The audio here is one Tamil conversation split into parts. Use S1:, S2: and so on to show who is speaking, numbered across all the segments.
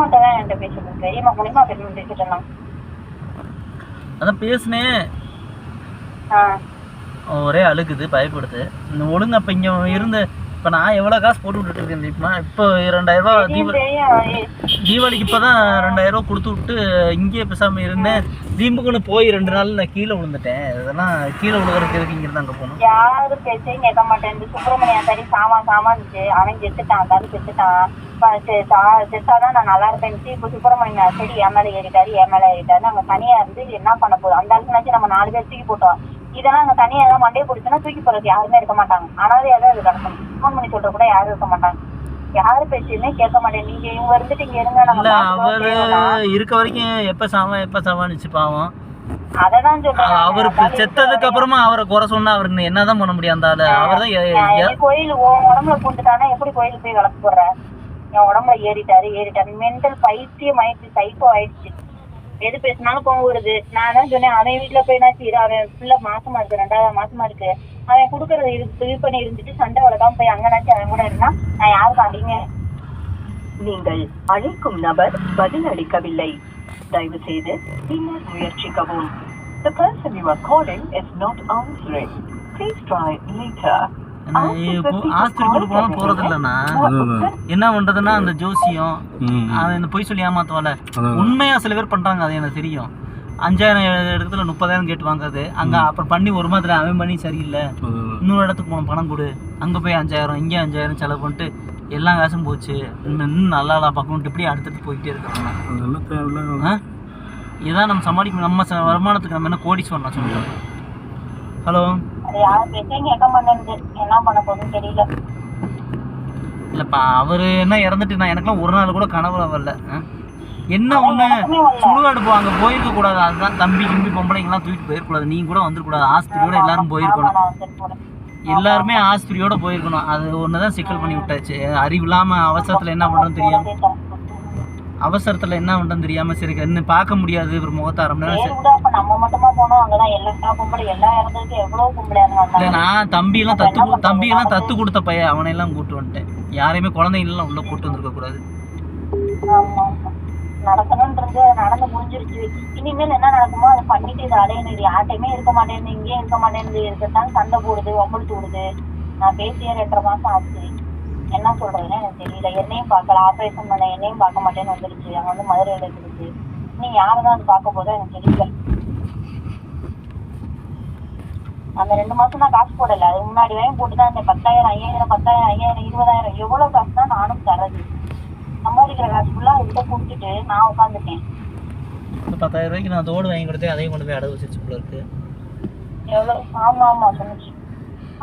S1: பெரியம்மாட்ட தான் என்கிட்ட பேசிட்டு பெரியம்மா மூலியமா பெரியம்மா பேசிட்டு இருந்தாங்க
S2: அதான் பேசினேன் ஒரே அழுகுது பயப்படுது. ஒழுங்கு அப்போ இங்கே இருந்து இப்போ நான் எவ்வளோ காசு போட்டு விட்டுட்டு இருக்கேன் தெரியுமா இப்போ ரெண்டாயிரரூபா
S1: தெரியும்
S2: தீப
S1: தெரியும் ஏ,
S2: தீபாவளிக்கு இப்போ தான் ரெண்டாயிரரூபா கொடுத்து விட்டு இங்கேயே பேசாமல் இருந்தேன். தீம்புக்குன்னு போய் ரெண்டு நாள் நான் கீழே விழுந்துட்டேன். இதெல்லாம் கீழே விழுகிறதுக்கு எதுக்கு இங்கிருந்து அங்கே போகணும்?
S1: யாரு பேச்சையும் கேட்க மாட்டேன். இந்த சுப்பிரமணியன் தடி சாமான் சாமான்ச்சு அவன் செத்துட்டான் தடு செத்துட்டான் செத்தாதான் நான் நல்லா இருப்பேன். இப்போ சுப்பிரமணியன் சரி என் மேல ஏறிட்டாரு என் மேல ஏறிட்டாரு. அங்க தனியா இருந்து என்ன பண்ண போகுது அந்த ஆளுக்கு நம்ம நாலு பேர் தூக்கி போட்டோம். இதெல்லாம் அங்க தனியா ஏதாவது மண்டையை பிடிச்சுன்னா தூக்கி போறதுக்கு யாருமே இருக்க மாட்டாங்க. ஆனாலும் ஏதாவது அது கிடக்கணும் ஃபோன் பண்ணி சொல்ற கூட யாரும் இருக்க மாட்டாங்க. யாரு பேச்சையுமே கேட்க மாட்டேன். நீங்க இவங்க இருந்துட்டு இங்க இருங்க
S2: அவர் இருக்க வரைக்கும் எப்போ சாவான் எப்போ சாவான்னுச்சு பாவம்.
S1: அததான் சொல்றேன்.
S2: அவர் செத்ததுக்கு அப்புறமா அவரை குறை சொன்னா அவர் என்னதான் பண்ண முடியும் அந்த ஆளு? அவர் தான்
S1: கோயில் உன் உடம்புல பூந்துட்டானா எப்படி கோயிலுக்கு போய் விளக்கு போடுற? என் உடம்புல ஏறிட்டாரு ஏறிட்டாரு. மென்டல் பைத்தியம் ஆயிடுச்சு சைக்கோ ஆயிடுச்சு. எது பேசினாலும் கோவம் வருது. நான் தான் சொன்னேன் அவன் வீட்டுல போய் நான் சீரா அவன் பிள்ளை மாசமா இருக்கு ரெண்டாவது மாசமா இருக்கு. அவன் கொடுக்கறத இது இது பண்ணி இருந்துட்டு சண்டை வளர்க்காம போய் அங்கனாச்சும் அவன் கூட இருந்தா நான் யாருக்கு அடிங்க
S3: நீங்கள் அழைக்கும் நபர் பதில் அளிக்கவில்லை தயவு செய்து பின்னர் முயற்சிக்கவும். The person you are calling is not answering. Please try later.
S2: ஆஸ்திரி கொண்டு போனா போறது இல்லைண்ணா என்ன பண்றதுன்னா அந்த ஜோசியம் அவன் இந்த பொய் சொல்லி ஏமாத்துவால உண்மையா சில பேர் பண்றாங்க அது எனக்கு தெரியும். அஞ்சாயிரம் இடத்துல முப்பதாயிரம் கேட்டு வாங்குறது. அங்க அப்புறம் பண்ணி ஒரு மாதத்துல அவன் பண்ணி சரியில்லை. இன்னொரு இடத்துக்கு போன பணம் கொடு. அங்க போய் அஞ்சாயிரம் இங்கே அஞ்சாயிரம் செலவு பண்ணிட்டு எல்லா காசும் போச்சு. இன்னும் இன்னும் நல்லா நல்லா பார்க்கணும் இப்படி அடுத்தடுத்து போயிட்டே இருக்கிறோம் ஆ? இதான் நம்ம சமாளிக்க நம்ம ச- வருமானத்துக்கு நம்ம என்ன கோடி சொல்லலாம் சொல்லுங்க ஹலோ?
S1: அது யார் பேச்சையும் கேட்க மாட்டேங்குது. என்ன பண்ண போகுதுன்னு தெரியல.
S2: இல்லைப்பா அவர் என்ன இறந்துட்டு நான் எனக்குலாம் ஒரு நாள் கூட கனவுல வரல? என்ன
S1: வரல.
S2: சுடுகாடு போ அங்கே போயிருக்க கூடாது. அதுதான் தம்பி கிம்பி பொம்பளைங்கலாம் தூக்கிட்டு போயிருக்கூடாது நீங்க கூட வந்துடக்கூடாது ஆஸ்பத்திரியோட எல்லாரும் போயிருக்கணும். எல்லாருமே ஆஸ்பத்திரியோட போயிருக்கணும். அது ஒன்று தான் சிக்கல் பண்ணி விட்டாச்சு. அறிவு இல்லாமல் அவசரத்தில் என்ன பண்ணுறோன்னு தெரியாம. அவசரத்தில் என்ன பண்ணுறோன்னு தெரியாம சரி இன்னும் பார்க்க முடியாது ஒரு முகத்தை இல்லை நான் தம்பியெல்லாம் தத்து தம்பியெல்லாம் தத்து கொடுத்த பையன். அவனையெல்லாம் கூட்டு வந்துட்டேன். யாரையுமே குழந்தைங்களெல்லாம் உள்ள கூட்டு வந்திருக்க கூடாது.
S1: நடக்கணும்ன்றது நடந்து முடிஞ்சிருச்சு. இனிமேல் என்ன நடக்குமோ அதை பண்ணிட்டு இது அடையணும் யார்ட்டையுமே இருக்க மாட்டேங்குது இங்கேயும் இருக்க மாட்டேங்குது. இருக்கத்தான் சண்டை போடுது ஒம்பளுத்து விடுது நான் பேசிய ரெண்டரை மாசம் ஆச்சு. என்ன சொல்றதுன்னு எனக்கு தெரியல. என்னையும் பார்க்கல. ஆபரேஷன் பண்ண என்னையும் பார்க்க மாட்டேன்னு வந்துருச்சு. அங்க வந்து மதுரையில இருந்துச்சு நீ யாரை தான் அது பார்க்க போதோ எனக்கு தெரியல. அந்த ரெண்டு மாசம் நான் காசு போடல. அது முன்னாடி வரையும் போட்டு தான் இருந்தேன். பத்தாயிரம் ஐயாயிரம் பத்தாயிரம் ஐயாயிரம் இருபதாயிரம். எவ்வளவு காசு தான் நானும் தரது சம்பாதிக்கிற காசு ஃபுல்லா அவர்கிட்ட கொடுத்துட்டு நான் உட்காந்துட்டேன்
S2: பத்தாயிரம் ரூபாய்க்கு நான் தோடு வாங்கி கொடுத்தேன். அதையும் கொண்டு போய் அடகு வச்சிருச்சு போல இருக்கு.
S1: எவ்வளவு? ஆமா ஆமா சொன்னிச்சு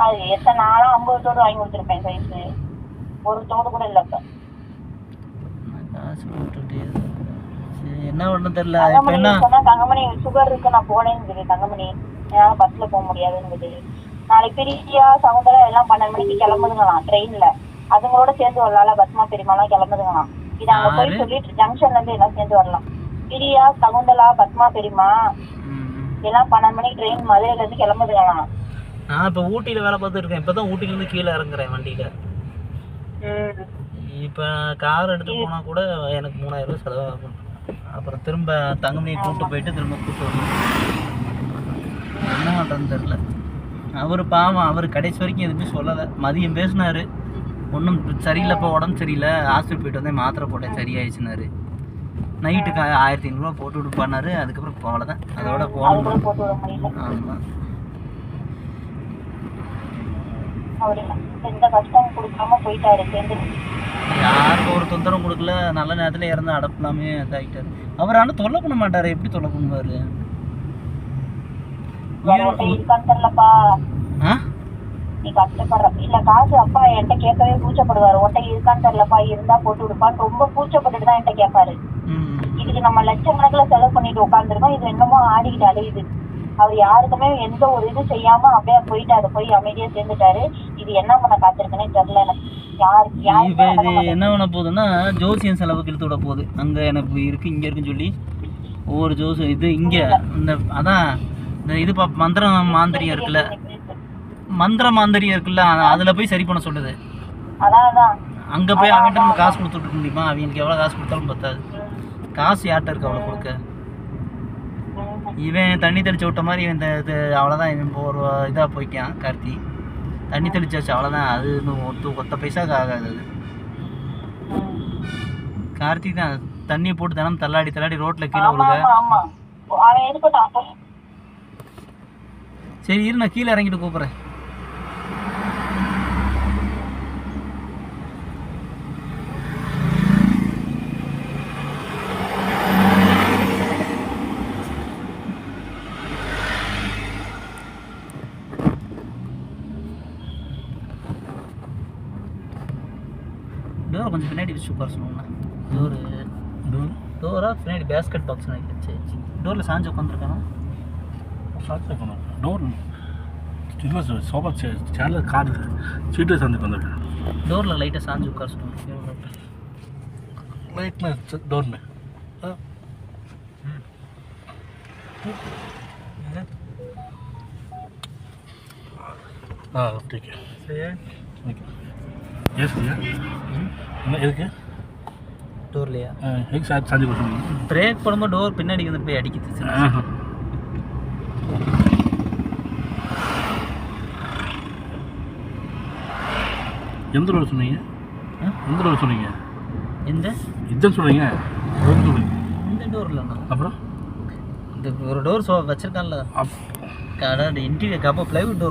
S1: அது எத்தனை நாளா ஐம்பது தோடு வாங்கி கொடுத்துருப்பேன் சைஸு ஒரு தோடு கூட இல்ல இப்ப
S2: என்ன பண்ண தெரியல இப்போ என்ன?
S1: தங்கமணி சுகர் இருக்கு நான் போனேன்னு தங்கமணி என்னால பஸ்ல போக முடியாதுன்னு நாளைக்கு பிரியா சவுந்தரா எல்லாம் பன்னெண்டு மணிக்கு கிளம்புதுங்களாம் ட்ரெயின்ல அதுங்களோட சேர்ந்து வரலாம் பஸ்மா பெரியமாலாம் கிளம்புதுங்களாம். இது அங்க போய்? சொல்லிட்டு ஜங்ஷன்ல இருந்து எல்லாம் சேர்ந்து வரலாம். பிரியா சகுந்தலா பத்மா பெரியமா. எல்லாம் பன்னெண்டு மணிக்கு ட்ரெயின் மதுரையில இருந்து கிளம்புதுங்களாம்.
S2: நான் இப்போ ஊட்டியில் வேலை பார்த்துட்டு இருக்கேன். இப்போ தான் ஊட்டிலேருந்து கீழே இறங்குறேன் வண்டியில். இப்போ கார் எடுத்து போனால் கூட எனக்கு மூணாயிரம் ரூபாய் செலவாகும். அப்புறம் திரும்ப தங்கமணியை கூப்பிட்டு போயிட்டு திரும்ப கூப்பிட்டு வரணும். என்ன பண்ணுறதுன்னு தெரில அவர் பாவம் அவர் கடைசி வரைக்கும் எதுவுமே சொல்லலை. மதியம் பேசினாரு. ஒன்றும் சரியில்லைப்பா உடம்பு சரியில்லை. ஹாஸ்பிட்டல் போயிட்டு வந்தேன் மாத்திரை போட்டேன் சரியாயிடுச்சுனாரு நைட்டுக்கு ஆயிரத்தி ஐநூறுரூவா போட்டு விட்டு பண்ணாரு. அதுக்கப்புறம் அவ்வளோதான் அதோட
S1: அது
S2: போகணும் ஆமாம்
S1: அவரு எந்த கஷ்டம் கொடுக்காம போயிட்டாரு சேர்ந்து.
S2: யாருக்கும் ஒரு தொந்தரவும் கொடுக்கல நல்ல நேரத்தில் இறந்து அடப்பலாமே இதாகிட்டாரு அவர் ஆனால் தொல்லை பண்ண மாட்டாரு எப்படி தொல்லை பண்ணுவார்?
S1: நீ கஷ்டப்படுற இல்ல காசு அப்பா என்கிட்ட கேட்கவே கூச்சப்படுவாரு. உன்கிட்ட இருக்கான்னு தெரியலப்பா இருந்தா போட்டு விடுப்பான்னு ரொம்ப கூச்சப்பட்டுட்டு தான் என்கிட்ட கேட்பாரு. இதுக்கு நம்ம லட்சக்கணக்கில் செலவு பண்ணிட்டு உட்காந்துருக்கோம் இது என்னமோ ஆடிக்கிட்டு அலையுது. அவர் யாருக்குமே எந்த ஒரு இது செய்யாம அப்படியே போயிட்டாரு. போய் அமைதியா சேர்ந்துட்டாரு. இது என்ன பண்ண காத்திருக்குன்னே தெரியல எனக்கு.
S2: இப்போ இது என்ன பண்ண போகுதுன்னா ஜோசியன் செலவுக்கு இழுத்து விட போகுது. அங்கே எனக்கு இருக்கு இங்கே இருக்குன்னு சொல்லி. ஒவ்வொரு ஜோசி இது இங்கே இந்த அதான் இந்த இது பா மந்திரம் மாந்திரியம் இருக்குல்ல. மந்திர மாந்திரியம் இருக்குல்ல அதில் போய் சரி பண்ண சொல்லுது. அங்கே போய் அவன்கிட்ட நம்ம காசு கொடுத்துட்டு முடியுமா? அவங்களுக்கு எவ்வளோ காசு கொடுத்தாலும் பத்தாது. காசு யார்கிட்ட இருக்கு அவ்வளோ கொடுக்க? இவன் தண்ணி தெளிச்சு விட்ட மாதிரி இவன் அவ்வளோதான் இவன் இப்போ ஒரு இதாக போய்க்கான் கார்த்தி. தண்ணி தெளிச்சாச்சு அவ்வளோதான் அது இன்னும் ஒத்து ஒத்த பைசாக்கு ஆகாது அது. கார்த்திக் தான் தண்ணியை போட்டு தினம் தள்ளாடி தள்ளாடி ரோட்டில் கீழே விழுக. சரி இரு நான் கீழே இறங்கிட்டு கூப்பிட்றேன். டோர் கொஞ்சம் பின்னாடி வச்சு உட்கார சொல்லுங்கண்ணா டோரு
S4: டோர்
S2: டோரா பின்னாடி பேஸ்கெட் பாக்ஸ் நினைக்கிறேன் சரி சரி டோரில் சாஞ்சு உட்காந்துருக்கானா
S4: ஸ்டார்ட் பண்ணணும் டோர் இல்லை சார் சோஃபா சேர் சேரில் கார் சீட்டு சந்துக்கு வந்திருக்கேன்
S2: டோரில் லைட்டாக சாஞ்சு உட்கார சொல்லுங்க
S4: लाइट में डोर में हाँ। हाँ ठीक है ठीक है ஏசியா என்ன எதுக்கு?
S2: டோர்லையா
S4: எதுக்கு சார்ஜ் சார்ஜ் கொடுத்துருங்க
S2: பிரேக் போடும்போது டோர் பின்னாடி வந்து போய் அடிக்குது
S4: எந்த ரோடு சொன்னீங்க? எந்த ரோடு சொன்னீங்க?
S2: எந்த?
S4: இதுன்னு சொன்னீங்க ரோடு சொல்கிறீங்க
S2: இந்த இல்லைண்ணா
S4: அப்புறம்?
S2: இந்த ஒரு டோர் வச்சிருக்கான்ல. கடை இன்டீரியர் அப்போ ப்ளைவுட் டோர்